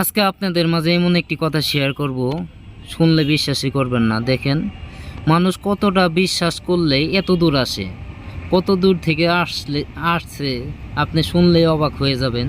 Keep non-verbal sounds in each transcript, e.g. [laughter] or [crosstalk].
আজকে আপনাদের মাঝে এমন একটি কথা শেয়ার করব। শুনলে বিশ্বাসই করবেন না, দেখেন। মানুষ কতটা বিশ্বাস করলে এত দূর আসে। কত দূর থেকে আসলে, আসছে, আপনি শুনলে অবাক হয়ে যাবেন।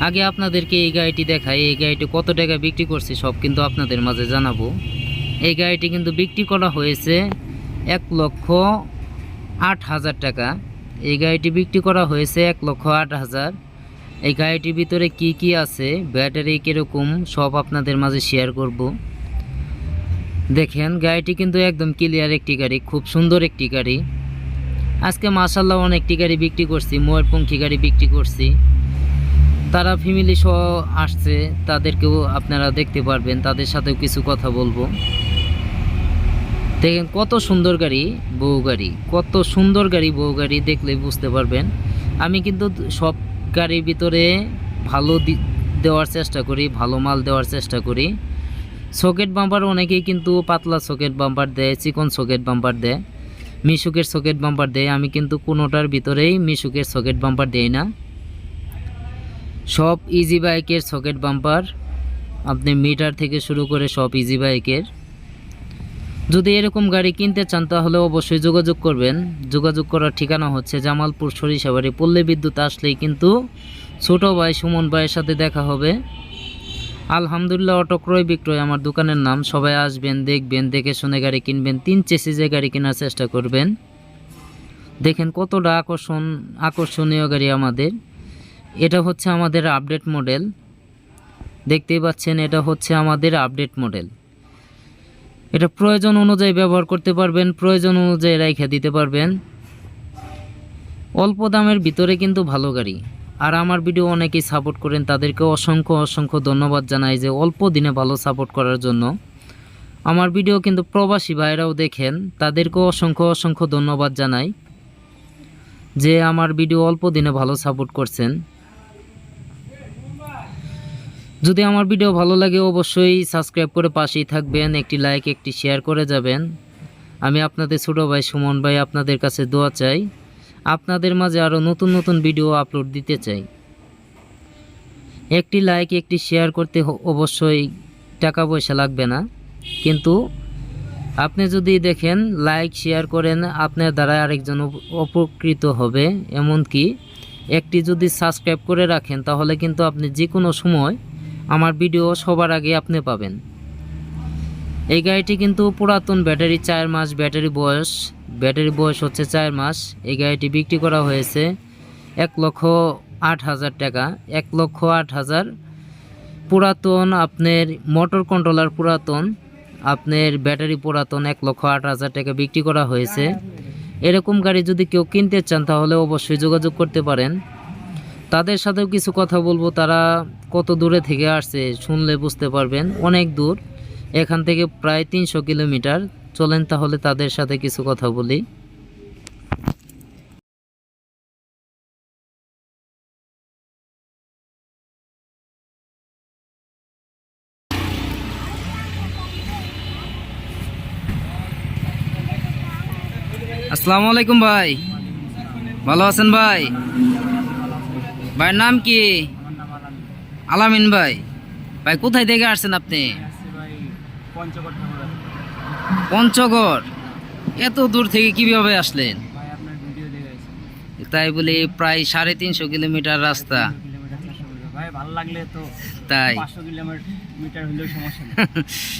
আগে আপনাদেরকে এই গাড়িটি দেখাই, এই গাড়িটি কত টাকা বিক্রি করছে সব কিন্তু আপনাদের মাঝে জানাব। এই গাড়িটি কিন্তু বিক্রি করা হয়েছে এক লক্ষ আট হাজার টাকা। এই গাড়িটি বিক্রি করা হয়েছে এক লক্ষ আট হাজার। এই গাড়িটির ভিতরে কি কি আছে? ব্যাটারি কীরকম? সব আপনাদের মাঝে শেয়ার করব। দেখেন, গাড়িটি কিন্তু একদম ক্লিয়ার একটি গাড়ি, খুব সুন্দর একটি গাড়ি। আজকে মাসাল্লাহ অনেকটি গাড়ি বিক্রি করছি, ময়ূরপঙ্খী গাড়ি বিক্রি করছি। তারা ফ্যামিলি সহ আসছে, তাদেরকেও আপনারা দেখতে পারবেন, তাদের সাথেও কিছু কথা বলব। দেখেন, কত সুন্দর গাড়ি, বউ গাড়ি, কত সুন্দর গাড়ি, বউ গাড়ি দেখলে বুঝতে পারবেন। আমি কিন্তু সব গাড়ির ভিতরে ভালো দেওয়ার চেষ্টা করি, ভালো মাল দেওয়ার চেষ্টা করি। সকেট বাম্পার অনেকেই কিন্তু পাতলা সকেট বাম্পার দেয়, চিকন সকেট বাম্পার দেয়, মিশুকের সকেট বাম্পার দেয়। আমি কিন্তু কোনোটার ভিতরেই মিশুকের সকেট বাম্পার দেই না। সব ইজি বাইকের সকেট বাম্পার, আপনি মিটার থেকে শুরু করে সব ইজি বাইকের যদি এরকম গাড়ি কিনতে চান, তাহলে অবশ্যই যোগাযোগ করবেন। যোগাযোগ করার ঠিকানা হচ্ছে জামালপুর সরিষাবাড়ি, পল্লী বিদ্যুৎ আসলেই কিন্তু ছোট ভাই সুমন ভাইয়ের সাথে দেখা হবে। আলহামদুলিল্লাহ, অটো ক্রয় বিক্রয় আমার দোকানের নাম। সবাই আসবেন, দেখবেন, দেখে শুনে গাড়ি কিনবেন। তিন চেসিজে গাড়ি কেনার চেষ্টা করবেন। দেখেন কতটা আকর্ষণ, আকর্ষণীয় গাড়ি আমাদের। এটা হচ্ছে আমাদের আপডেট মডেল দেখতেই পাচ্ছেন, এটা হচ্ছে আমাদের আপডেট মডেল এটা প্রয়োজন অনুযায়ী ব্যবহার করতে পারবেন, প্রয়োজন অনুযায়ী রাইখা দিতে পারবেন। অল্প দামের ভিতরে কিন্তু ভালো গাড়ি। আর আমার ভিডিও অনেকেই সাপোর্ট করেন, তাদেরকে অসংখ্য অসংখ্য ধন্যবাদ জানাই যে অল্প দিনে ভালো সাপোর্ট করার জন্য। আমার ভিডিও কিন্তু প্রবাসী ভাইরাও দেখেন, তাদেরকেও অসংখ্য অসংখ্য ধন্যবাদ জানাই যে আমার ভিডিও অল্প দিনে ভালো সাপোর্ট করছেন। যদি আমার ভিডিও ভালো লাগে, অবশ্যই সাবস্ক্রাইব করে পাশেই থাকবেন, একটি লাইক, একটি শেয়ার করে যাবেন। আমি আপনাদের ছোটো ভাই সুমন ভাই আপনাদের কাছে দোয়া চাই, আপনাদের মাঝে আরও নতুন নতুন ভিডিও আপলোড দিতে চাই। একটি লাইক, একটি শেয়ার করতে অবশ্যই টাকা পয়সা লাগবে না। কিন্তু আপনি যদি দেখেন, লাইক, শেয়ার করেন, আপনার দ্বারা আরেকজন উপ- উপকৃত হবে। এমনকি একটি যদি সাবস্ক্রাইব করে রাখেন, তাহলে কিন্তু আপনি যে কোনো সময় আমার ভিডিও সবার আগে আপনি পাবেন। এই গাড়িটি কিন্তু পুরাতন ব্যাটারি চার মাস ব্যাটারি বয়স ব্যাটারি বয়স হচ্ছে চার মাস। এই গাড়িটি বিক্রি করা হয়েছে এক লক্ষ আট হাজার টাকা। এক লক্ষ আট হাজার। পুরাতন, আপনার মোটর কন্ট্রোলার পুরাতন, আপনার ব্যাটারি পুরাতন এক লক্ষ আট হাজার টাকা বিক্রি করা হয়েছে। এরকম গাড়ি যদি কেউ কিনতে চান তাহলে অবশ্যই যোগাযোগ করতে পারেন। তাদের সাথেও কিছু কথা বলব, তারা কত দূরে থেকে আসছে শুনলে বুঝতে পারবেন, অনেক দূর। এখান থেকে প্রায় তিনশো কিলোমিটার। চলেন তাহলে তাদের সাথে কিছু কথা বলি। আসসালামু আলাইকুম ভাই। ভালো আছেন ভাই? ভাইয়ের নাম কি? আলামিন ভাই ভাই কোথায় থেকে আসছেন আপনি? পঞ্চগড়। এত দূর থেকে কীভাবে আসলেন? তাই বলে প্রায় সাড়ে তিনশো কিলোমিটার রাস্তা। তাই।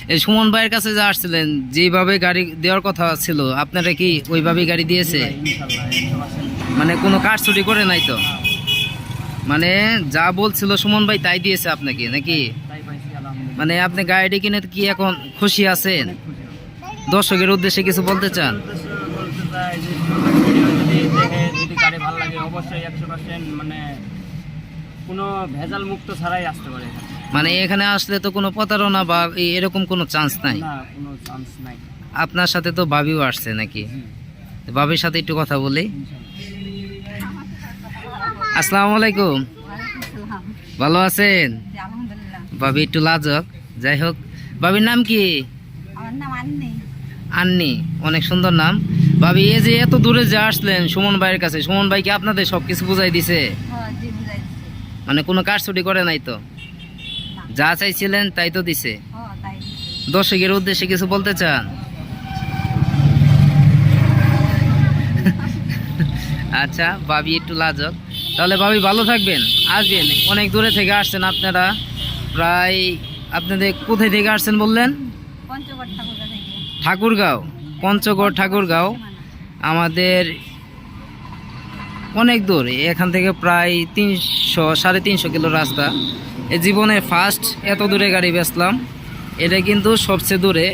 [laughs] এই সুমন ভাইয়ের কাছে যে আসছিলেন, যেভাবে গাড়ি দেওয়ার কথা ছিল, আপনারা কি ওইভাবেই গাড়ি দিয়েছে? মানে কোনো কাজ ছুটি করে নাই তো? মানে যা বলছিল সুমন ভাই তাই দিয়েছে আপনাকে, নাকি? মানে আপনি গাড়িটি কিনে কি এখন খুশি আছেন? দর্শকের উদ্দেশ্যে কিছু বলতে চান? মানে এখানে। আসলে তো কোনো প্রতারণা বা এরকম কোনো চান্স নাই। আপনার সাথে তো ভাবিও আসছে নাকি? ভাবির সাথে একটু কথা বলি। আসসালামু আলাইকুম। ভালো আছেন? ভাবি একটু লাজক। যাই হোক ভাবির নাম কি? আন্নি। অনেক সুন্দর নাম। ভাবি এই যে এত দূরে যে আসলেন সুমন ভাইয়ের কাছে সুমন ভাই কি আপনাদের সব কিছু বুঝাই দিছে। মানে কোনো কাজ ছুটি করে নাই তো? যা চাইছিলেন তাই তো দিছে। দর্শকের উদ্দেশ্যে কিছু বলতে চান? [laughs] আচ্ছা ভাবি একটু লাজক। তাহলে ভাবি ভালো থাকবেন। আসবেন অনেক দূরে থেকে আসছেন আপনারা। প্রায় আপনাদের কোথায় থেকে আসছেন বললেন? ঠাকুরগাঁও পঞ্চগড় ঠাকুরগাঁও। আমাদের অনেক দূর এখান থেকে প্রায় তিনশো সাড়ে তিনশো কিলো রাস্তা। এ জীবনে ফার্স্ট এত দূরে গাড়ি বেচলাম। এটা কিন্তু সবচেয়ে দূরে।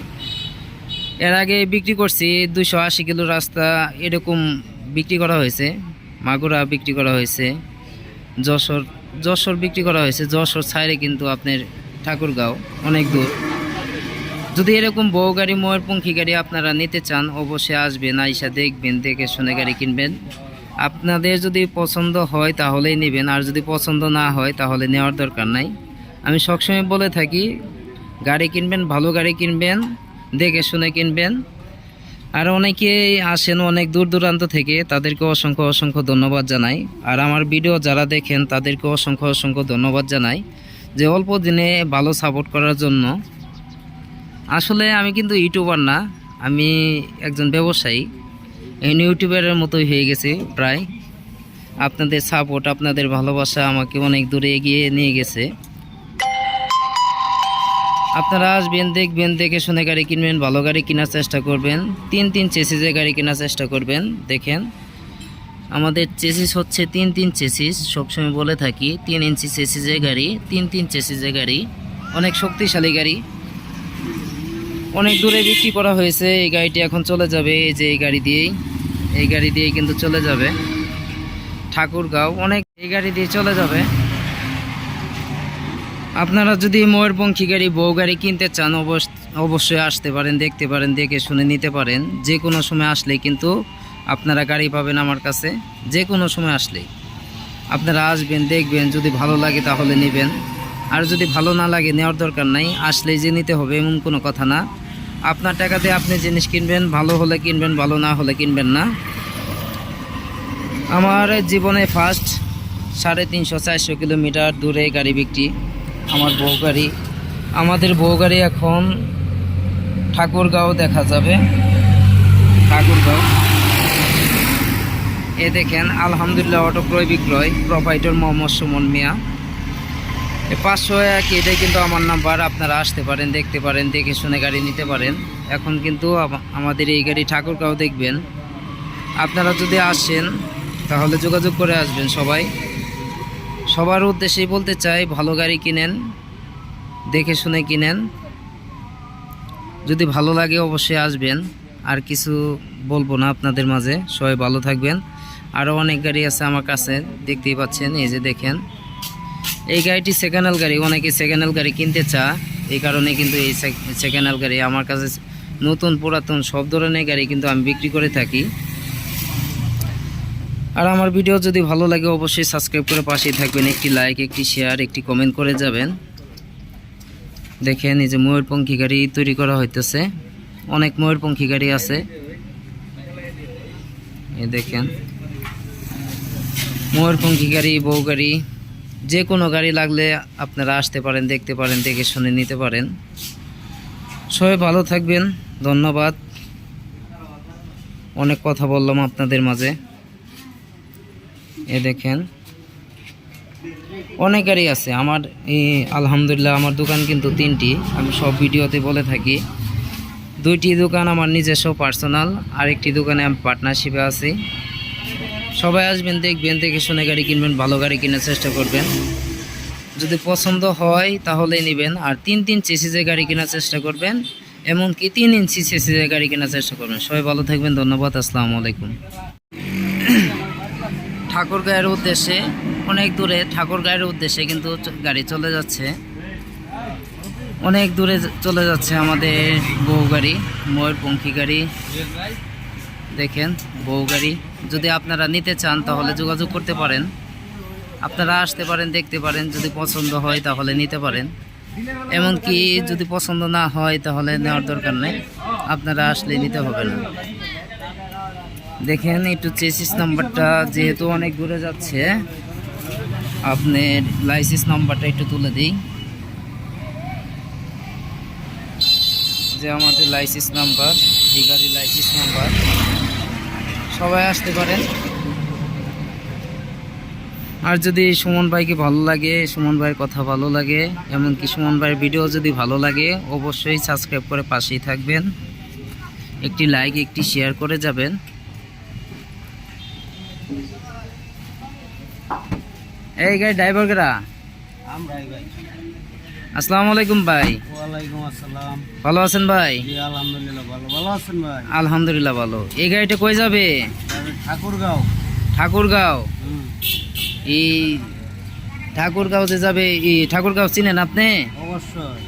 এর আগে বিক্রি করছি দুশো আশি কিলো রাস্তা এরকম বিক্রি করা হয়েছে। মাগুরা বিক্রি করা হয়েছে। যশোর যশোর বিক্রি করা হয়েছে। যশোর সাইডে কিন্তু আপনার ঠাকুরগাঁও অনেক দূর। যদি এরকম বউ গাড়ি, ময়ূরপঙ্খী গাড়ি আপনারা নিতে চান, অবশ্যই আসবেন, আইসা দেখবেন, দেখে শুনে গাড়ি কিনবেন। আপনাদের যদি পছন্দ হয়, তাহলেই নেবেন। আর যদি পছন্দ না হয়, তাহলে নেওয়ার দরকার নাই। আমি সবসময় বলে থাকি, গাড়ি কিনবেন, ভালো গাড়ি কিনবেন, দেখে শুনে কিনবেন। আর অনেকেই আসেন অনেক দূর দূরান্ত থেকে, তাদেরকে অসংখ্য অসংখ্য ধন্যবাদ জানাই। আর আমার ভিডিও যারা দেখেন, তাদেরকে অসংখ্য অসংখ্য ধন্যবাদ জানাই যে অল্প দিনে ভালো সাপোর্ট করার জন্য। আসলে আমি কিন্তু ইউটিউবার না, আমি একজন ব্যবসায়ী। এই ইউটিউবারের মতোই হয়ে গেছে প্রায়। আপনাদের সাপোর্ট আপনাদের ভালোবাসা আমাকে অনেক দূরে এগিয়ে নিয়ে গেছে। আপনারা আসবেন, দেখবেন, দেখে শুনে গাড়ি কিনবেন, ভালো গাড়ি কেনার চেষ্টা করবেন। তিন তিন চেসিসে গাড়ি কেনার চেষ্টা করবেন, দেখেন। আমাদের চেসিস হচ্ছে তিন তিন চেসিস, সবসময় বলে থাকি, তিন ইঞ্চি চেসিসের গাড়ি, তিন তিন চেসিসের গাড়ি, অনেক শক্তিশালী গাড়ি। অনেক দূরে বিক্রি করা হয়েছে, এই গাড়িটি এখন চলে যাবে, এই যে এই গাড়ি দিয়েই, এই গাড়ি দিয়েই কিন্তু চলে যাবে। ঠাকুরগাঁও, অনেক, এই গাড়ি দিয়ে চলে যাবে। আপনারা যদি ময়ূরপঙ্খী গাড়ি, বউ গাড়ি কিনতে চান অবশ্য- অবশ্যই আসতে পারেন, দেখতে পারেন, দেখে শুনে নিতে পারেন। যে কোনো সময় আসলেই কিন্তু আপনারা গাড়ি পাবেন আমার কাছে। যে কোনো সময় আসলেই। আপনারা আসবেন, দেখবেন, যদি ভালো লাগে তাহলে নেবেন। আর যদি ভালো না লাগে, নেওয়ার দরকার নাই, আসলেই যে নিতে হবে এমন কোনো কথা না। আপনার টাকাতে আপনি জিনিস কিনবেন, ভালো হলে কিনবেন, ভালো না হলে কিনবেন না। আমার জীবনে ফার্স্ট সাড়ে তিনশো, চারশো কিলোমিটার দূরে গাড়ি বিক্রি। আমার বউ গাড়ি। আমাদের বউ গাড়ি এখন ঠাকুরগাঁও দেখা যাবে। ঠাকুরগাঁও। এ দেখেন, আলহামদুলিল্লাহ অটো ক্রয় বিক্রয় প্রোপাইটর মোহাম্মদ সুমন মিয়া। পাঁচশো এক এটাই কিন্তু আমার নাম্বার, আপনারা আসতে পারেন, দেখতে পারেন, দেখে শুনে গাড়ি নিতে পারেন। এখন কিন্তু আমাদের এই গাড়ি ঠাকুরগাঁও দেখবেন। আপনারা যদি আসেন, তাহলে যোগাযোগ করে আসবেন সবাই। সবার উদ্দেশ্যেই বলতে চাই, ভালো গাড়ি কিনেন, দেখে শুনে কিনেন। যদি ভালো লাগে অবশ্যই আসবেন। আর কিছু বলব না আপনাদের মাঝে, সবাই ভালো থাকবেন। আরও অনেক গাড়ি আছে আমার কাছে, দেখতেই পাচ্ছেন, এই যে দেখেন। এই গাড়িটি সেকেন্ড হ্যান্ড গাড়ি, অনেকে সেকেন্ড হ্যান্ড গাড়ি কিনতে চা এই কারণে কিন্তু এই সেকেন্ড হ্যান্ড গাড়ি আমার কাছে নতুন, পুরাতন, সব ধরনের গাড়ি কিন্তু আমি বিক্রি করে থাকি। আর আমার ভিডিও যদি ভালো লাগে, অবশ্যই সাবস্ক্রাইব করে পাশেই থাকবেন। একটি লাইক একটি শেয়ার একটি কমেন্ট করে যাবেন। দেখেন, এই যে ময়ূরপঙ্খী গাড়ি তৈরি করা হইতেছে। অনেক ময়ূরপঙ্খী গাড়ি আছে। এই দেখেন ময়ূরপঙ্খী গাড়ি, বউ গাড়ি, যে কোনো গাড়ি লাগলে আপনারা আসতে পারেন, দেখতে পারেন, দেখে শুনে নিতে পারেন। সবাই ভালো থাকবেন, ধন্যবাদ। অনেক কথা বললাম আপনাদের মাঝে। এ দেখেন অনেক গাড়ি আছে। আমার এই আলহামদুলিল্লাহ আমার দোকান কিন্তু তিনটি, আমি সব ভিডিওতে বলে থাকি। দুইটি দোকান আমার নিজস্ব, পার্সোনাল, আরেকটি দোকানে আমি পার্টনারশিপে আছি। সবাই আসবেন, দেখবেন, দেখে শুনে গাড়ি কিনবেন, ভালো গাড়ি কেনার চেষ্টা করবেন। যদি পছন্দ হয়, তাহলে নেবেন। আর তিন তিন চেসিজের গাড়ি কেনার চেষ্টা করবেন, এমনকি তিন ইঞ্চি চেসিজের গাড়ি কেনার চেষ্টা করবেন। সবাই ভালো থাকবেন, ধন্যবাদ, আসসালামু আলাইকুম। ঠাকুরগাঁয়ের উদ্দেশ্যে, অনেক দূরে ঠাকুরগাঁয়ের উদ্দেশ্যে কিন্তু গাড়ি চলে যাচ্ছে। অনেক দূরে চলে যাচ্ছে আমাদের বউ গাড়ি, ময়ূরপঙ্খী গাড়ি। দেখেন, বউ গাড়ি। যদি আপনারা নিতে চান, তাহলে যোগাযোগ করতে পারেন। আপনারা আসতে পারেন, দেখতে পারেন। যদি পছন্দ হয়, তাহলে নিতে পারেন। এমনকি যদি পছন্দ না হয়, তাহলে নেওয়ার দরকার নেই। আপনারা আসলে নিতে হবে না। দেখেন একটু চেসিস নাম্বারটা যেহেতু অনেক দূরে যাচ্ছে আপনার লাইসেন্স নাম্বারটা একটু তুলে দিই। যে আমাদের লাইসেন্স নাম্বার এই গাড়ির লাইসেন্স নাম্বার। সবাই আসতে পারেন। আর যদি সুমন ভাইকে ভালো লাগে, সুমন ভাইয়ের কথা ভালো লাগে, এমনকি সুমন ভাইয়ের ভিডিও যদি ভালো লাগে, অবশ্যই সাবস্ক্রাইব করে পাশেই থাকবেন। একটি লাইক একটি শেয়ার করে যাবেন। এই গাড়ি ড্রাইভার কেরা আমরাই ভাই আসসালামু আলাইকুম ভাই। ওয়ালাইকুম আসসালাম। ভালো আছেন ভাই? জি আলহামদুলিল্লাহ ভালো। ভালো আছেন ভাই? আলহামদুলিল্লাহ ভালো। এই গাড়িটা কই যাবে? ঠাকুরগাঁও। ঠাকুরগাঁও। এই ঠাকুরগাঁও যে যাবে এই ঠাকুরগাঁও চিনেন আপনি? অবশ্যই।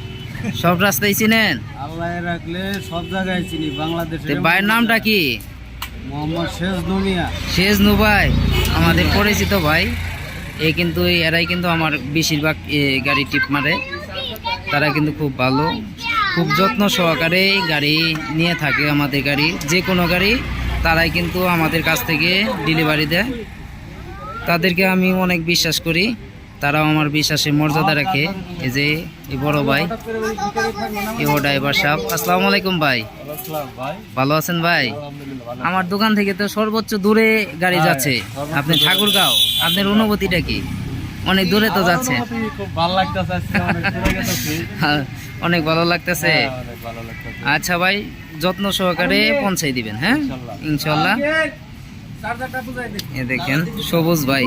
সব রাস্তায় চিনেন? আল্লাহ রাখলে সব জায়গায় চিনি বাংলাদেশে ভাইয়ের নামটা কি? শেষ শেষ নুবাই আমাদের পরিচিত ভাই। এ কিন্তু, এরাই কিন্তু আমার বেশিরভাগ গাড়ি টিপ মারে। তারা কিন্তু খুব ভালো। খুব যত্ন সহকারে গাড়ি নিয়ে থাকে আমাদের গাড়ি। যে কোনো গাড়ি তারাই কিন্তু আমাদের কাছ থেকে ডেলিভারি দেয়। তাদেরকে আমি অনেক বিশ্বাস করি। তারাও আমার বিশ্বাসে মর্যাদা রাখে। এই যে, এই বড় ভাই ইহো ড্রাইভার সাহেব। আসসালামু আলাইকুম ভাই। ভালো আছেন ভাই? আমার দোকান থেকে তো সর্বোচ্চ দূরে গাড়ি যাচ্ছে। আপনি। ঠাকুরগাঁও, আপনার অনুভূতিটা কি? অনেক দূরে তো যাচ্ছে। অনেক ভালো লাগতেছে। আচ্ছা ভাই, যত্ন সহকারে পৌঁছাই দিবেন হ্যাঁ? ইনশাল্লাহ। এ দেখেন সবুজ ভাই।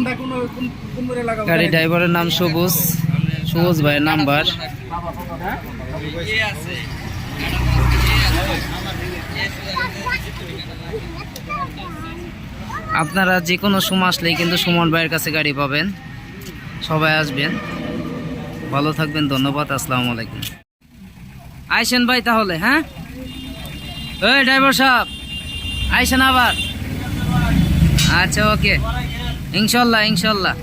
গাড়ি ড্রাইভারের নাম সবুজ। সবুজ ভাইয়ের নাম্বার। আপনারা যে কোনো সময় আসলেই কিন্তু সুমন ভাইয়ের কাছে গাড়ি পাবেন। সবাই আসবেন। ভালো থাকবেন ধন্যবাদ আসসালামু আলাইকুম। আইসেন ভাই তাহলে হ্যাঁ? ওই ড্রাইভার সাহেব আইসেন আবার। আচ্ছা ওকে ইনশাল্লাহ ইনশাল্লাহ।